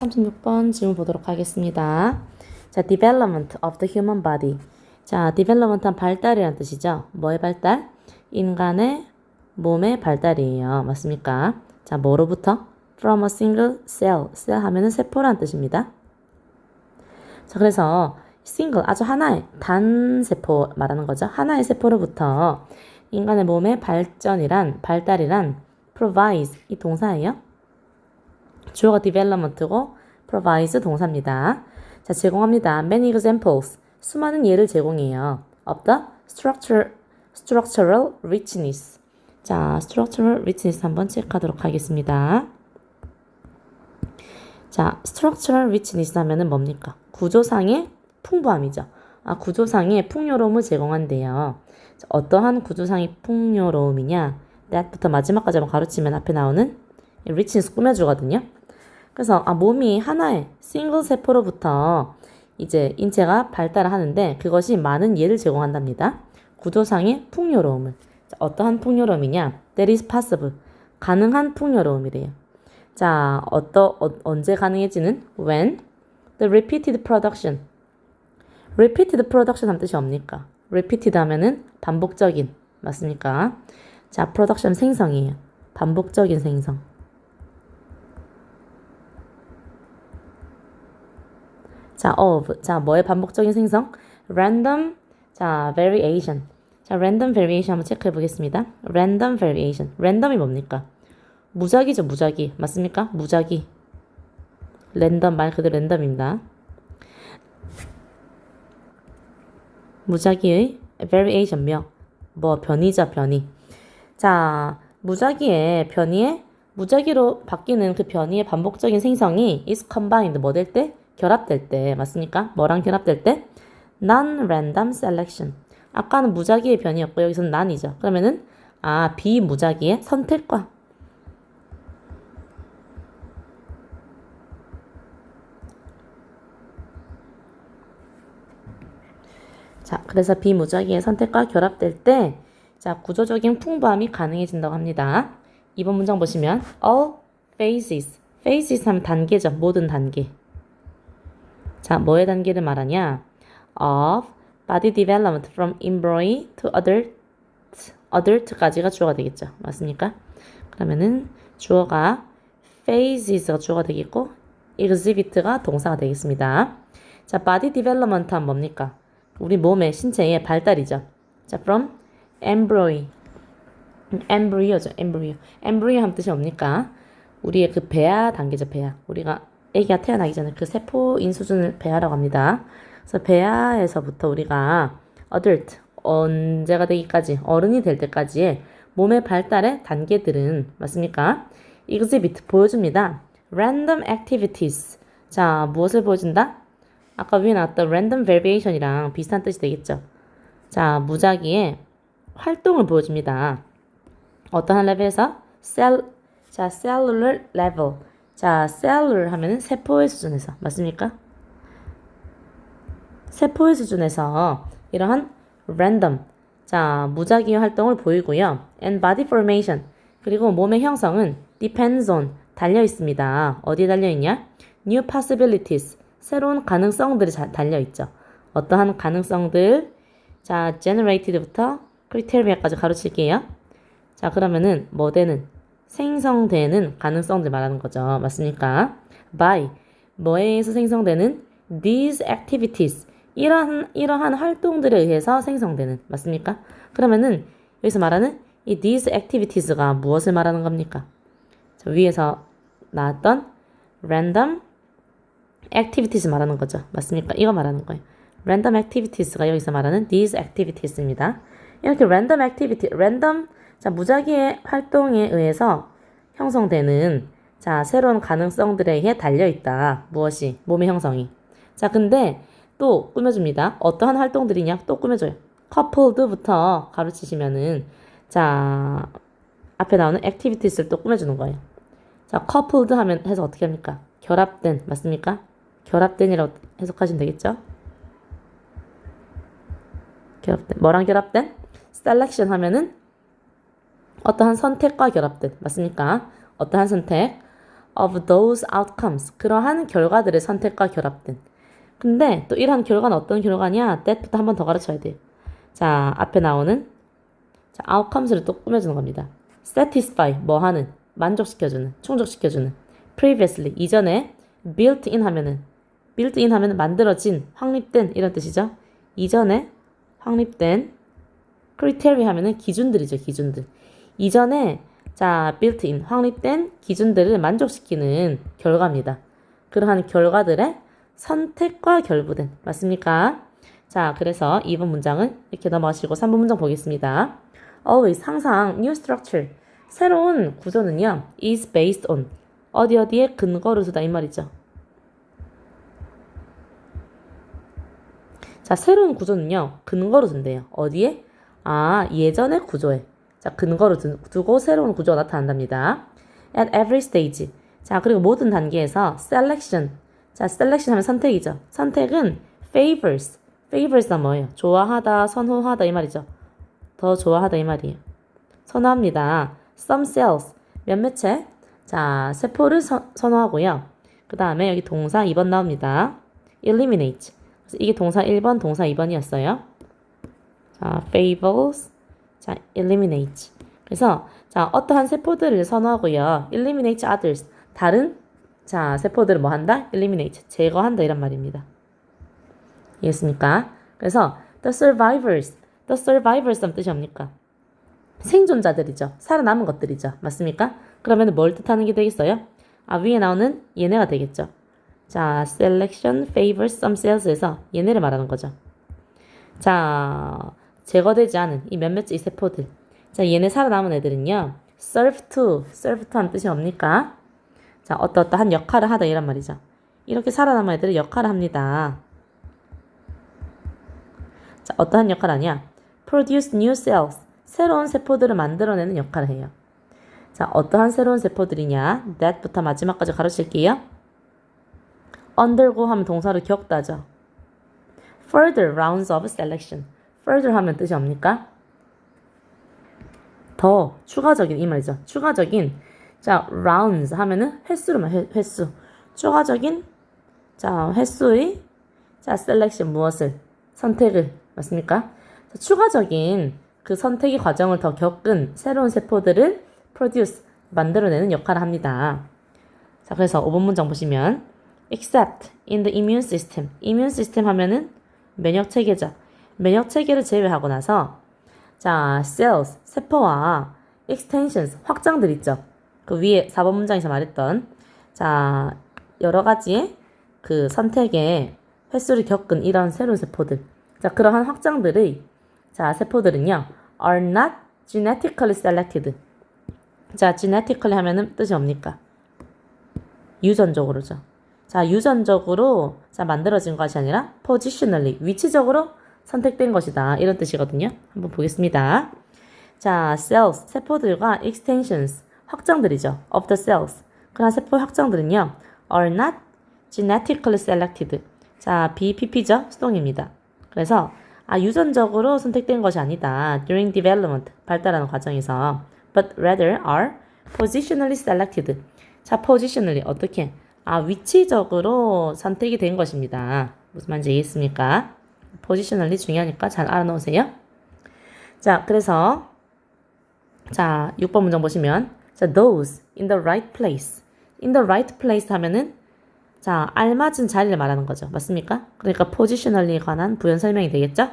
36번 질문 보도록 하겠습니다. 자, development of the human body. 자, development한 발달이란 뜻이죠. 뭐의 발달? 인간의 몸의 발달이에요. 맞습니까? 자, 뭐로부터? from a single cell. cell 하면은 세포란 뜻입니다. 자, 그래서 single 아주 하나의 단 세포 말하는 거죠. 하나의 세포로부터 인간의 몸의 발전이란 발달이란 provides 이 동사예요. 주어가 development고 provides 동사입니다. 자, 제공합니다. Many examples. 수많은 예를 제공해요. of the structure, structural richness. 자, structural richness 한번 체크하도록 하겠습니다. 자, structural richness 하면은 뭡니까? 구조상의 풍부함이죠. 아, 구조상의 풍요로움을 제공한대요. 자, 어떠한 구조상의 풍요로움이냐? that부터 마지막까지 한번 가르치면 앞에 나오는 richness 꾸며주거든요. 그래서 아, 몸이 하나의 싱글 세포로부터 이제 인체가 발달을 하는데 그것이 많은 예를 제공한답니다. 구조상의 풍요로움을. 자, 어떠한 풍요로움이냐? That is possible. 가능한 풍요로움이래요. 자, 어떠, 어, 언제 가능해지는? When the repeated production. repeated production 한 뜻이 뭡니까? repeated 하면은 반복적인. 맞습니까? 자, production 생성이에요. 반복적인 생성. 자, of. 자, 뭐의 반복적인 생성? random. 자, variation. 자, random variation 한번 체크해 보겠습니다. random variation. random이 뭡니까? 무작위죠, 무작위. 맞습니까? 무작위. 랜덤 말 그대로 랜덤입니다. 무작위의 variation 명. 뭐 변이죠, 변이. 자, 무작위의 변이의 무작위로 바뀌는 그 변이의 반복적인 생성이 is combined 뭐 될 때? 결합될 때 맞습니까? 뭐랑 결합될 때? non-random selection. 아까는 무작위의 변이였고 여기서는 non이죠. 그러면은 아 비무작위의 선택과 자 그래서 비무작위의 선택과 결합될 때 자 구조적인 풍부함이 가능해진다고 합니다. 이번 문장 보시면 all phases phases 하면 단계죠. 모든 단계. 자, 뭐의 단계를 말하냐? of body development from embryo to adult, adult까지가 주어가 되겠죠. 맞습니까? 그러면은 주어가 phases가 주어가 되겠고 exhibit가 동사가 되겠습니다. 자, body development은 뭡니까? 우리 몸의 신체의 발달이죠. 자, from embryo embryo죠. embryo. embryo 한 뜻이 뭡니까? 우리의 그 배아 단계죠. 배아. 우리가 아기가 태어나기 전에 그 세포인 수준을 배아라고 합니다. 그래서 배아에서부터 우리가 adult 언제가 되기까지 어른이 될 때까지의 몸의 발달의 단계들은 맞습니까? exhibit 보여줍니다. random activities 자 무엇을 보여준다? 아까 위에 나왔던 random variation이랑 비슷한 뜻이 되겠죠. 자 무작위의 활동을 보여줍니다. 어떠한 레벨에서 cell 자 cellular level 자, 셀룰 하면은 세포의 수준에서 맞습니까? 세포의 수준에서 이러한 랜덤 자, 무작위 활동을 보이고요. and body formation 그리고 몸의 형성은 depends on 달려 있습니다. 어디에 달려 있냐? new possibilities 새로운 가능성들이 달려 있죠. 어떠한 가능성들 자, generated부터 criteria까지 가르칠게요. 자, 그러면은 뭐 되는 생성되는 가능성들 말하는 거죠. 맞습니까? by 뭐에 의해서 생성되는 these activities 이러한 이러한 활동들에 의해서 생성되는 맞습니까? 그러면은 여기서 말하는 이 these activities가 무엇을 말하는 겁니까? 자, 위에서 나왔던 random activities 말하는 거죠. 맞습니까? 이거 말하는 거예요. random activities가 여기서 말하는 these activities입니다. 이렇게 random activity, random 자, 무작위의 활동에 의해서 형성되는 자, 새로운 가능성들에 의해 달려 있다. 무엇이? 몸의 형성이. 자, 근데 또 꾸며줍니다. 어떠한 활동들이냐? 또 꾸며줘요. coupled부터 가르치시면은 자, 앞에 나오는 activities를 또 꾸며주는 거예요. 자, coupled 하면 해서 어떻게 합니까? 결합된, 맞습니까? 결합된이라고 해석하시면 되겠죠? 결합된. 뭐랑 결합된? selection 하면은 어떠한 선택과 결합된 맞습니까? 어떠한 선택? of those outcomes. 그러한 결과들의 선택과 결합된. 근데 또 이러한 결과는 어떤 결과냐? that부터 한 번 더 가르쳐야 돼요. 자, 앞에 나오는 자, outcomes를 또 꾸며주는 겁니다. satisfy, 뭐 하는, 만족시켜주는, 충족시켜주는. previously, 이전에 built in 하면은, built in 하면은 만들어진, 확립된 이런 뜻이죠. 이전에 확립된 criteria 하면은 기준들이죠, 기준들. 이전에 자, in, 확립된 기준들을 만족시키는 결과입니다. 그러한 결과들의 선택과 결부된, 맞습니까? 자, 그래서 2번 문장은 이렇게 넘어가시고 3번 문장 보겠습니다. always, 항상 new structure, 새로운 구조는요, is based on, 어디 어디에 근거를 두다 이 말이죠. 자, 새로운 구조는요, 근거로 둔대요. 어디에? 아, 예전의 구조에. 자, 근거로 두, 두고 새로운 구조가 나타난답니다. At every stage. 자, 그리고 모든 단계에서 selection. 자, selection 하면 선택이죠. 선택은 favors. favors가 뭐예요? 좋아하다, 선호하다 이 말이죠. 더 좋아하다 이 말이에요. 선호합니다. some cells. 몇몇 채. 자, 세포를 선, 선호하고요. 그 다음에 여기 동사 2번 나옵니다. eliminate. 그래서 이게 동사 1번, 동사 2번이었어요. 자, favors. 자, eliminate. 그래서 자, 어떠한 세포들을 선호하고요. eliminate others. 다른 자, 세포들을 뭐 한다? eliminate. 제거한다 이란 말입니다. 이해했습니까? 그래서 the survivors. the survivors 하면 뜻이 뭡니까? 생존자들이죠. 살아남은 것들이죠. 맞습니까? 그러면 뭘 뜻하는 게 되겠어요? 아, 위에 나오는 얘네가 되겠죠. 자, selection favors some cells에서 얘네를 말하는 거죠. 자, 제거되지 않은 이 몇몇 이 세포들. 자, 얘네 살아남은 애들은요. serve to, serve to 하는 뜻이 뭡니까? 자, 어떠 어떠한 역할을 하다 이란 말이죠. 이렇게 살아남은 애들은 역할을 합니다. 자, 어떠한 역할 하냐? produce new cells. 새로운 세포들을 만들어내는 역할을 해요. 자, 어떠한 새로운 세포들이냐? that부터 마지막까지 가르칠게요. undergo 하면 동사를 겪다죠. further rounds of selection. Further 하면 뜻이 뭡니까? 더 추가적인 이 말이죠. 추가적인 자 rounds 하면은 횟수로만 횟, 횟수. 추가적인 자 횟수의 자 selection 무엇을 선택을 맞습니까? 자, 추가적인 그 선택의 과정을 더 겪은 새로운 세포들을 produce 만들어내는 역할을 합니다. 자 그래서 5번 문장 보시면 except in the immune system. immune system 하면은 면역 체계죠. 면역 체계를 제외하고 나서 자, cells, 세포와 extensions, 확장들 있죠. 그 위에 4번 문장에서 말했던 자, 여러 가지의 그 선택의 횟수를 겪은 이런 새로운 세포들. 자, 그러한 확장들의 자, 세포들은요. are not genetically selected. 자, genetically 하면은 뜻이 뭡니까? 유전적으로죠. 자, 유전적으로 자, 만들어진 것이 아니라 positionally, 위치적으로 선택된 것이다. 이런 뜻이거든요. 한번 보겠습니다. 자, cells, 세포들과 extensions, 확장들이죠. of the cells. 그러한 세포 확장들은요. are not genetically selected. 자, BPP죠. 수동입니다. 그래서 아, 유전적으로 선택된 것이 아니다. during development, 발달하는 과정에서 but rather are positionally selected. 자, positionally 어떻게? 아, 위치적으로 선택이 된 것입니다. 무슨 말인지 이해했습니까? 포지셔널리 중요하니까 잘 알아놓으세요. 자, 그래서 자, 6번 문장 보시면 자, those in the right place. in the right place 하면은 자, 알맞은 자리를 말하는 거죠. 맞습니까? 그러니까 포지셔널리에 관한 부연 설명이 되겠죠?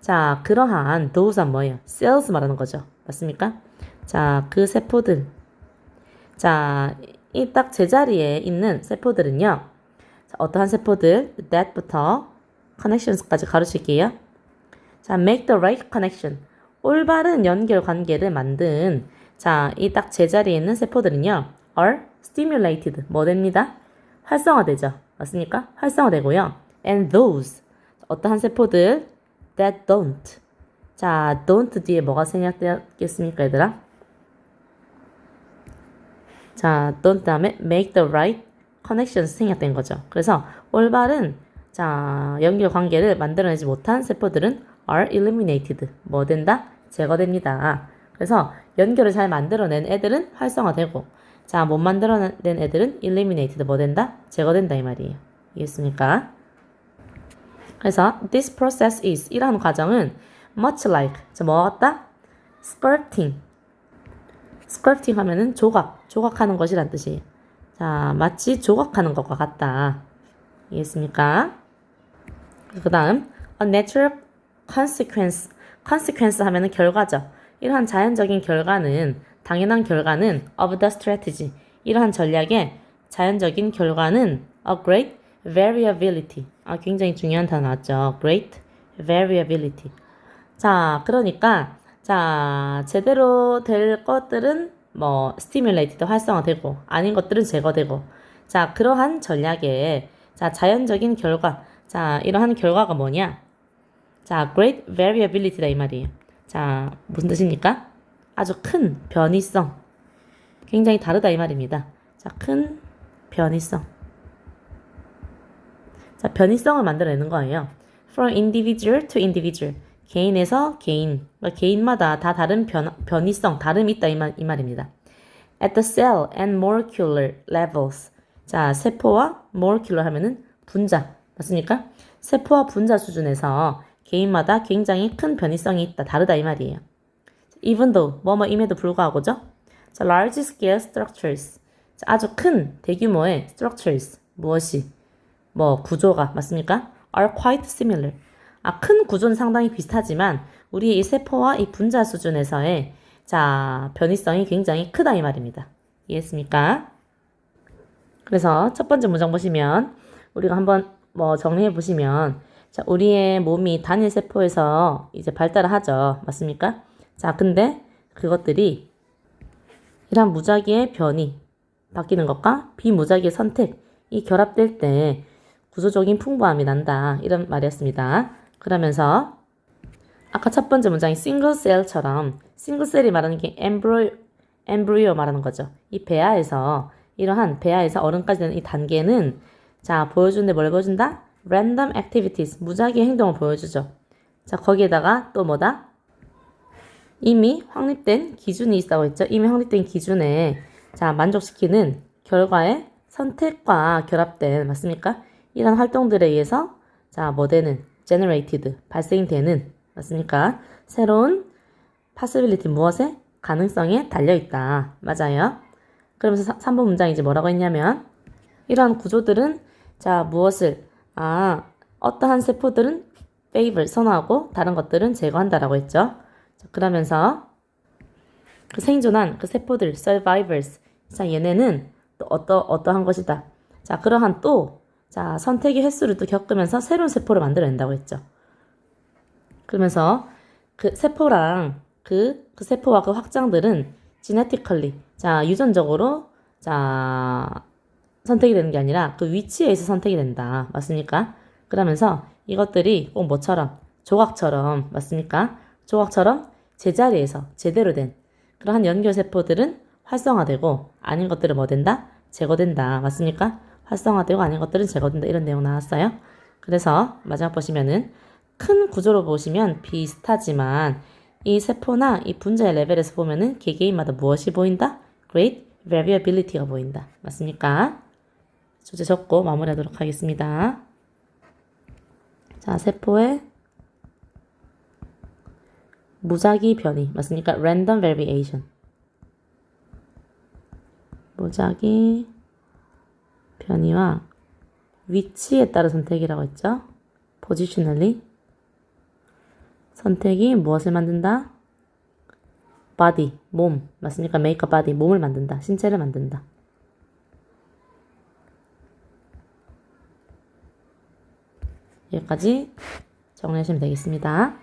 자, 그러한 those가 뭐예요? cells 말하는 거죠. 맞습니까? 자, 그 세포들. 자, 이 딱 제자리에 있는 세포들은요. 자, 어떠한 세포들? that부터 connections까지 가르칠게요. 자, make the right connection. 올바른 연결 관계를 만든 자, 이 딱 제자리에 있는 세포들은요. are stimulated. 뭐 됩니다? 활성화되죠. 맞습니까? 활성화되고요. and those. 어떠한 세포들 that don't. 자, don't 뒤에 뭐가 생략되겠습니까, 얘들아? 자, don't 다음에 make the right connections 생략된 거죠. 그래서 올바른 자, 연결 관계를 만들어내지 못한 세포들은 are eliminated. 뭐 된다? 제거됩니다. 그래서 연결을 잘 만들어낸 애들은 활성화되고, 자, 못 만들어낸 애들은 eliminated 뭐 된다? 제거된다 이 말이에요. 이해했습니까? 그래서 this process is 이러한 과정은 much like 자, 뭐와 같다? skirting skirting 하면은 조각, 조각하는 것이란 뜻이에요. 자, 마치 조각하는 것과 같다. 이해했습니까? 그 다음, a natural consequence. consequence 하면은 결과죠. 이러한 자연적인 결과는, 당연한 결과는 of the strategy. 이러한 전략의 자연적인 결과는 a great variability. 아, 굉장히 중요한 단어 나왔죠. great variability. 자, 그러니까, 자, 제대로 될 것들은 뭐, stimulated 활성화되고, 아닌 것들은 제거되고. 자, 그러한 전략에, 자, 자연적인 결과. 자, 이러한 결과가 뭐냐? 자, great variability다 이 말이에요. 자, 무슨 뜻입니까? 아주 큰 변이성. 굉장히 다르다 이 말입니다. 자, 큰 변이성. 자, 변이성을 만들어내는 거예요. From individual to individual. 개인에서 개인. 그러니까 개인마다 다 다른 변, 변이성, 다름이 있다 이, 말, 이 말입니다. At the cell and molecular levels. 자, 세포와 molecular 하면은 분자. 맞습니까? 세포와 분자 수준에서 개인마다 굉장히 큰 변이성이 있다. 다르다 이 말이에요. Even though, 뭐뭐임에도 불구하고죠. 자, large scale structures. 자, 아주 큰 대규모의 structures. 무엇이? 뭐 구조가 맞습니까? are quite similar. 아, 큰 구조는 상당히 비슷하지만 우리의 이 세포와 이 분자 수준에서의 자, 변이성이 굉장히 크다 이 말입니다. 이해했습니까? 그래서 첫 번째 문장 보시면 우리가 한번 뭐 정리해 보시면 자, 우리의 몸이 단일 세포에서 이제 발달을 하죠. 맞습니까? 자, 근데 그것들이 이런 무작위의 변이 바뀌는 것과 비무작위의 선택이 결합될 때 구조적인 풍부함이 난다. 이런 말이었습니다. 그러면서 아까 첫 번째 문장이 싱글셀처럼 싱글셀이 말하는 게 엠브로 엠브리오 말하는 거죠. 이 배아에서 이러한 배아에서 어른까지 되는 이 단계는 자 보여주는데 뭘 보여준다? random activities 무작위 행동을 보여주죠. 자 거기에다가 또 뭐다? 이미 확립된 기준이 있다고 했죠. 이미 확립된 기준에 자 만족시키는 결과의 선택과 결합된 맞습니까? 이런 활동들에 의해서 자 뭐 되는 generated 발생되는 맞습니까? 새로운 possibility 무엇에 가능성에 달려 있다. 맞아요. 그러면서 3번 문장이 이제 뭐라고 했냐면 이러한 구조들은 자 무엇을 아 어떠한 세포들은 favor 선호하고 다른 것들은 제거한다라고 했죠. 자, 그러면서 그 생존한 그 세포들 survivors 자 얘네는 또 어떠 어떠한 것이다. 자 그러한 또 자 선택의 횟수를 또 겪으면서 새로운 세포를 만들어낸다고 했죠. 그러면서 그 세포랑 그, 그 세포와 그 확장들은 genetically 자 유전적으로 자 선택이 되는 게 아니라 그 위치에서 선택이 된다. 맞습니까? 그러면서 이것들이 꼭 뭐처럼 조각처럼 맞습니까? 조각처럼 제자리에서 제대로 된 그러한 연결세포들은 활성화되고 아닌 것들은 뭐 된다? 제거된다. 맞습니까? 활성화되고 아닌 것들은 제거된다. 이런 내용 나왔어요. 그래서 마지막 보시면은 큰 구조로 보시면 비슷하지만 이 세포나 이 분자의 레벨에서 보면은 개개인마다 무엇이 보인다? Great variability가 보인다. 맞습니까? 주제 적고 마무리하도록 하겠습니다. 자, 세포의 무작위 변이 맞습니까? Random variation. 무작위 변이와 위치에 따른 선택이라고 했죠. positionally. 선택이 무엇을 만든다? body, 몸. 맞습니까? make a body, 몸을 만든다. 신체를 만든다. 여기까지 정리하시면 되겠습니다.